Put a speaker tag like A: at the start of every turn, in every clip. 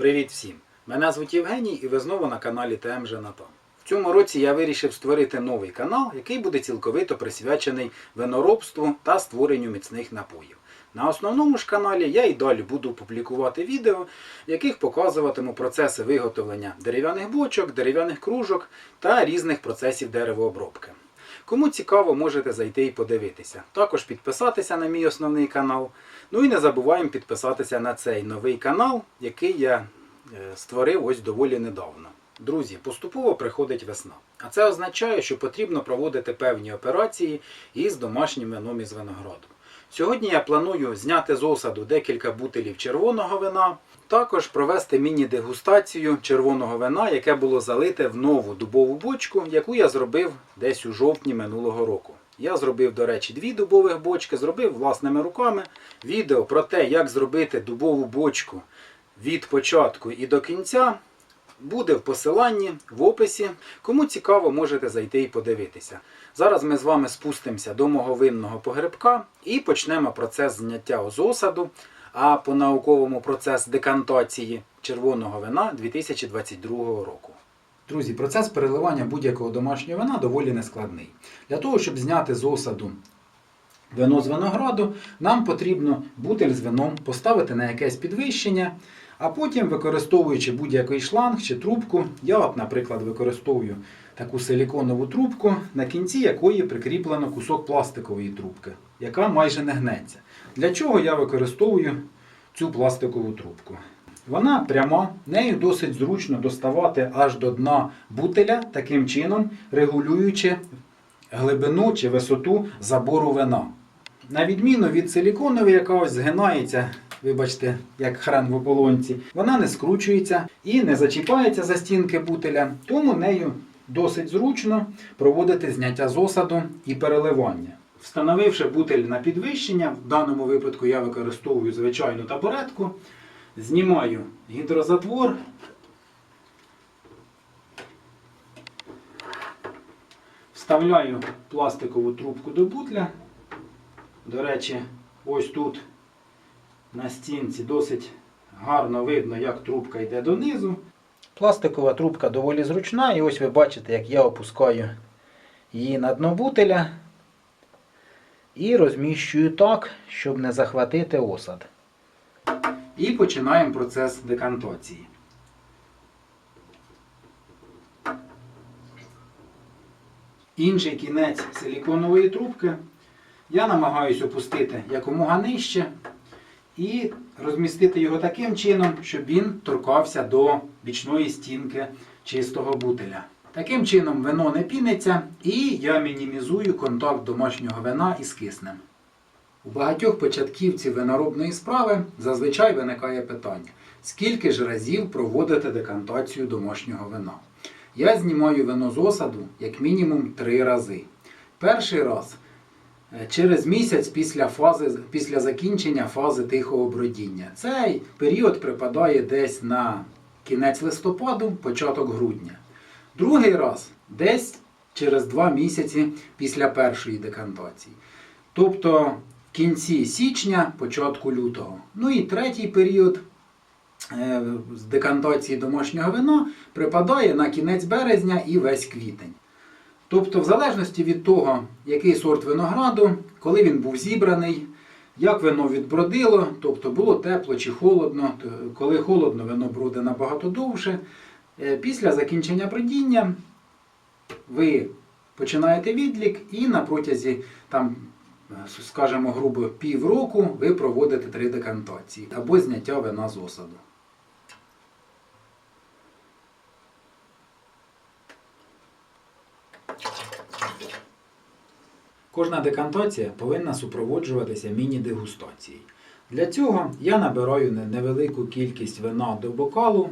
A: Привіт всім! Мене звуть Євгеній і ви знову на каналі ТМ Женатан. В цьому році я вирішив створити новий канал, який буде цілковито присвячений виноробству та створенню міцних напоїв. На основному ж каналі я і далі буду публікувати відео, в яких показуватиму процеси виготовлення дерев'яних бочок, дерев'яних кружок та різних процесів деревообробки. Кому цікаво, можете зайти і подивитися. Також підписатися на мій основний канал. Ну і не забуваємо підписатися на цей новий канал, який я е, створив ось доволі недавно. Друзі, поступово приходить весна. А це означає, що потрібно проводити певні операції із домашнім вином із винограду. Сьогодні я планую зняти з осаду декілька бутилів червоного вина, також провести міні-дегустацію червоного вина, яке було залите в нову дубову бочку, яку я зробив десь у жовтні минулого року. Я зробив, до речі, дві дубових бочки, зробив власними руками. Відео про те, як зробити дубову бочку від початку і до кінця, буде в посиланні в описі. Кому цікаво, можете зайти і подивитися. Зараз ми з вами спустимося до мого винного погребка і почнемо процес зняття з осаду, а по науковому процес декантації червоного вина 2022 року. Друзі, процес переливання будь-якого домашнього вина доволі нескладний. Для того, щоб зняти з осаду вино з винограду, нам потрібно бутиль з вином поставити на якесь підвищення, а потім, використовуючи будь-який шланг чи трубку, я, от, наприклад, використовую таку силіконову трубку, на кінці якої прикріплено кусок пластикової трубки, яка майже не гнеться. Для чого я використовую цю пластикову трубку? Вона пряма, нею досить зручно доставати аж до дна бутиля, таким чином регулюючи глибину чи висоту забору вина. На відміну від силіконової, яка ось згинається, вибачте, як хрен в ополонці, вона не скручується і не зачіпається за стінки бутиля, тому нею досить зручно проводити зняття з осаду і переливання. Встановивши бутиль на підвищення, в даному випадку я використовую звичайну табуретку, знімаю гідрозатвор. Вставляю пластикову трубку до бутля. До речі, ось тут на стінці досить гарно видно, як трубка йде донизу. Пластикова трубка доволі зручна, і ось ви бачите, як я опускаю її на дно бутиля і розміщую так, щоб не захватити осад. І починаємо процес декантації. Інший кінець силіконової трубки я намагаюся опустити якомога нижче і розмістити його таким чином, щоб він торкався до бічної стінки чистого бутиля. Таким чином вино не піниться і я мінімізую контакт домашнього вина із киснем. У багатьох початківців виноробної справи зазвичай виникає питання, скільки ж разів проводити декантацію домашнього вина. Я знімаю вино з осаду як мінімум три рази. Перший раз через місяць після, фази, після закінчення фази тихого бродіння. Цей період припадає десь на кінець листопаду, початок грудня. Другий раз десь через два місяці після першої декантації. Тобто в кінці січня, початку лютого. Ну і третій період е, з декантації домашнього вина припадає на кінець березня і весь квітень. Тобто, в залежності від того, який сорт винограду, коли він був зібраний, як вино відбродило, тобто було тепло чи холодно, коли холодно, вино броде набагато довше. Е, Після закінчення бродіння ви починаєте відлік і на протязі там, е, скажімо, грубо півроку ви проводите три декантації або зняття вина з осаду. Кожна декантація повинна супроводжуватися міні-дегустацією. Для цього я набираю невелику кількість вина до бокалу,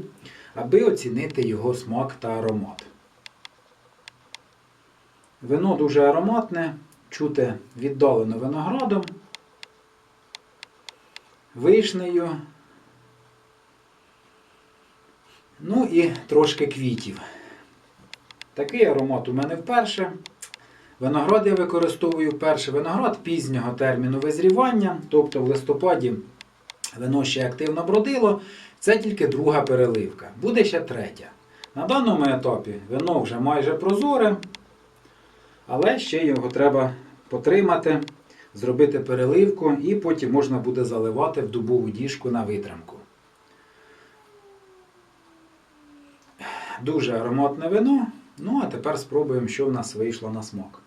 A: аби оцінити його смак та аромат. Вино дуже ароматне, чути віддалено виноградом, вишнею, ну і трошки квітів. Такий аромат у мене вперше. Виноград я використовую перший виноград пізнього терміну визрівання, тобто в листопаді Вино ще активно бродило. Це тільки друга переливка. Буде ще третя. На даному етапі вино вже майже прозоре, але ще його треба потримати, зробити переливку і потім можна буде заливати в дубову діжку на витримку. Дуже ароматне вино. Ну, а тепер спробуємо, що в нас вийшло на смак.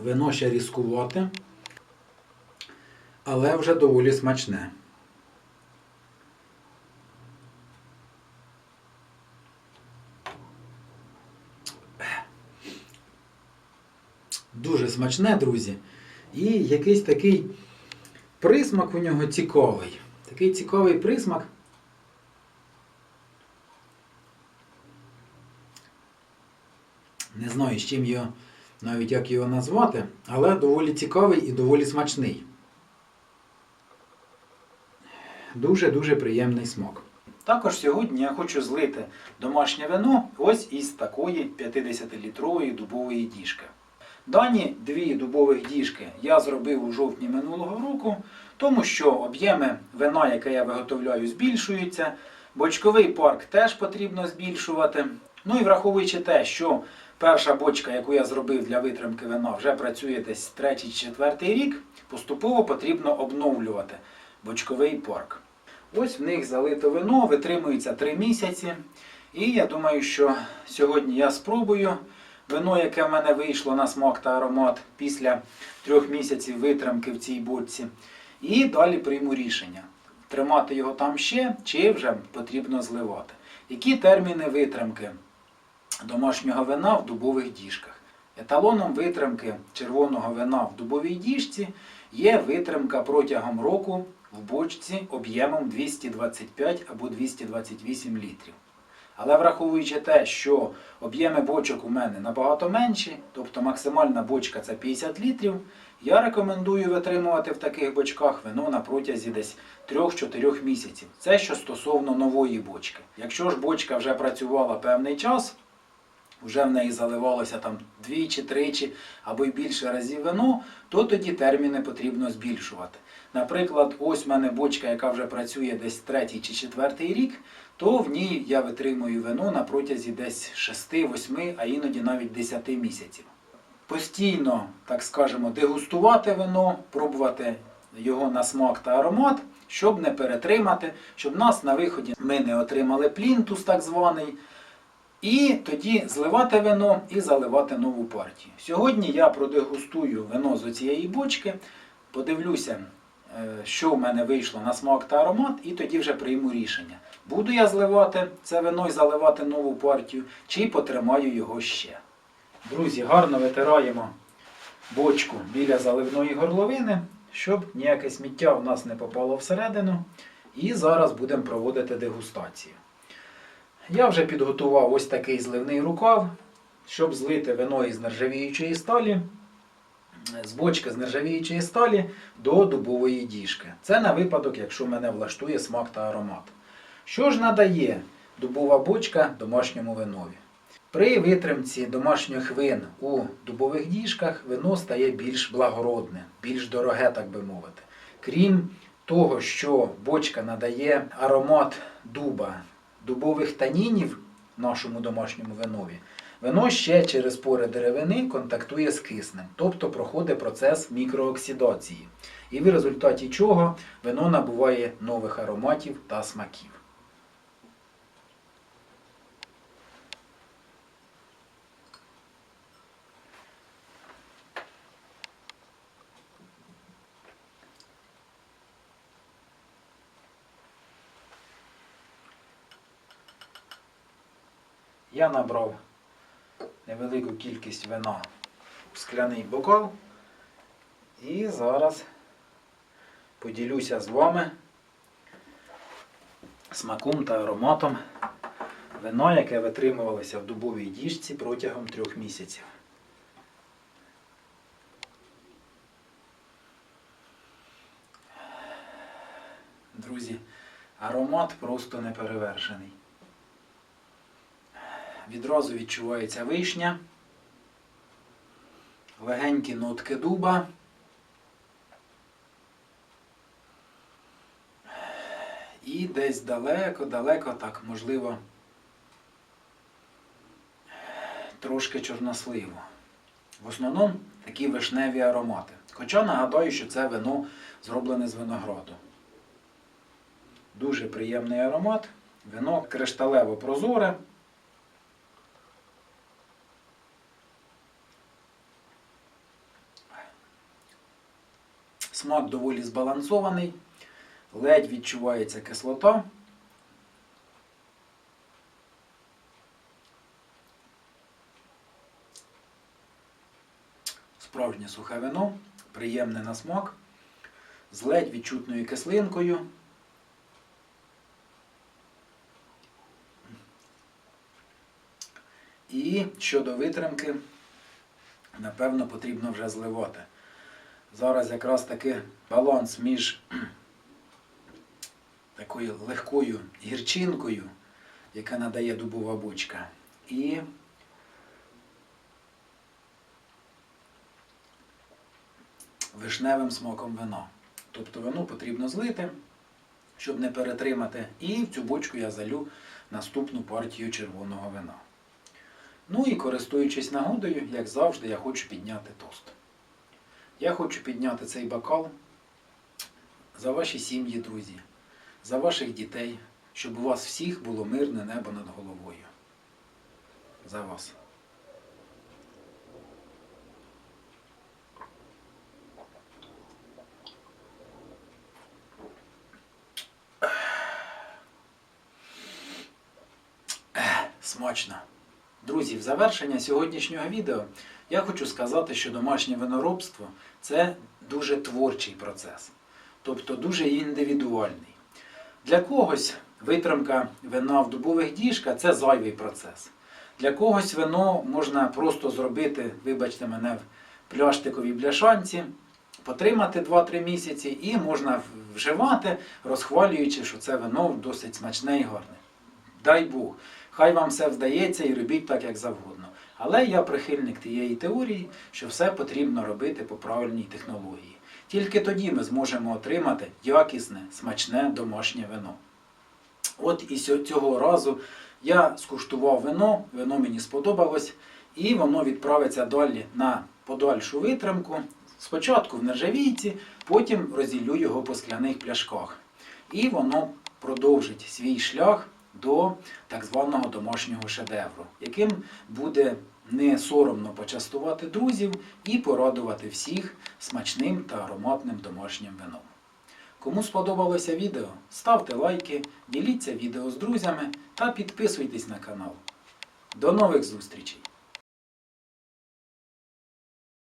A: Вино ще різкувате, але вже доволі смачне. Дуже смачне, друзі. І якийсь такий присмак у нього цікавий. Такий цікавий присмак. Не знаю, з чим його, навіть як його назвати, але доволі цікавий і доволі смачний. Дуже-дуже приємний смак. Також сьогодні я хочу злити домашнє вино ось із такої 50-літрової дубової діжки. Дані дві дубових діжки я зробив у жовтні минулого року, тому що об'єми вина, яке я виготовляю, збільшуються. Бочковий парк теж потрібно збільшувати. Ну і враховуючи те, що перша бочка, яку я зробив для витримки вина, вже працює десь третій чи четвертий рік, поступово потрібно обновлювати бочковий парк. Ось в них залито вино, витримується 3 місяці. І я думаю, що сьогодні я спробую вино, яке в мене вийшло на смак та аромат після трьох місяців витримки в цій бочці. І далі прийму рішення, тримати його там ще чи вже потрібно зливати. Які терміни витримки домашнього вина в дубових діжках? Еталоном витримки червоного вина в дубовій діжці є витримка протягом року в бочці об'ємом 225 або 228 літрів. Але враховуючи те, що об'єми бочок у мене набагато менші, тобто максимальна бочка це 50 літрів, я рекомендую витримувати в таких бочках вино на протязі десь 3-4 місяців. Це що стосовно нової бочки. Якщо ж бочка вже працювала певний час, вже в неї заливалося там двічі, тричі або й більше разів вино, то тоді терміни потрібно збільшувати. Наприклад, ось в мене бочка, яка вже працює десь третій чи четвертий рік, то в ній я витримую вино на протязі десь 6-8, а іноді навіть 10 місяців. Постійно, так скажемо, дегустувати вино, пробувати його на смак та аромат, щоб не перетримати, щоб нас на виході ми не отримали плінтус так званий. І тоді зливати вино і заливати нову партію. Сьогодні я продегустую вино з цієї бочки, подивлюся, е, що в мене вийшло на смак та аромат, і тоді вже прийму рішення. Буду я зливати це вино і заливати нову партію, чи потримаю його ще. Друзі, гарно витираємо бочку біля заливної горловини, щоб ніяке сміття в нас не попало всередину. І зараз будемо проводити дегустацію. Я вже підготував ось такий зливний рукав, щоб злити вино із нержавіючої сталі, з бочки з нержавіючої сталі до дубової діжки. Це на випадок, якщо мене влаштує смак та аромат. Що ж надає дубова бочка домашньому винові? При витримці домашніх вин у дубових діжках вино стає більш благородне, більш дороге, так би мовити. Крім того, що бочка надає аромат дуба, дубових танінів нашому домашньому винові, вино ще через пори деревини контактує з киснем, тобто проходить процес мікрооксидації. І в результаті чого вино набуває нових ароматів та смаків. Я набрав невелику кількість вина в скляний бокал. І зараз поділюся з вами смаком та ароматом вина, яке витримувалося в дубовій діжці протягом трьох місяців. Друзі, Аромат просто неперевершений. Відразу відчувається вишня, легенькі нотки дуба. І десь далеко-далеко, так, можливо, трошки чорносливо. В основному такі вишневі аромати. Хоча нагадаю, що це вино зроблене з винограду. Дуже приємний аромат. Вино кришталево прозоре. Смак доволі збалансований, ледь відчувається кислота. Справжнє сухе вино, приємне на смак, з ледь відчутною кислинкою. І щодо витримки, напевно, потрібно вже зливати. Зараз якраз таки баланс між такою легкою гірчинкою, яка надає дубова бочка, і вишневим смаком вина. Тобто вино потрібно злити, щоб не перетримати. І в цю бочку я залю наступну партію червоного вина. Ну і користуючись нагодою, як завжди, я хочу підняти тост. Я хочу підняти цей бокал за ваші сім'ї, друзі, за ваших дітей, щоб у вас всіх було мирне небо над головою. За вас. Смачно. Друзі, в завершення сьогоднішнього відео я хочу сказати, що домашнє виноробство це дуже творчий процес, тобто дуже індивідуальний. Для когось витримка вина в дубових діжках це зайвий процес. Для когось вино можна просто зробити, вибачте мене, в пляштиковій бляшанці, потримати 2-3 місяці і можна вживати, розхвалюючи, що це вино досить смачне і гарне. Дай Бог, хай вам все вдається і робіть так, як завгодно. Але я прихильник тієї теорії, що все потрібно робити по правильній технології. Тільки тоді ми зможемо отримати якісне, смачне домашнє вино. От і цього разу я скуштував вино, вино мені сподобалось, і воно відправиться далі на подальшу витримку. Спочатку в нержавійці, потім розділю його по скляних пляшках. І воно продовжить свій шлях до так званого домашнього шедевру, яким буде не соромно почастувати друзів і порадувати всіх смачним та ароматним домашнім вином. Кому сподобалося відео, ставте лайки, діліться відео з друзями та підписуйтесь на канал. До нових зустрічей!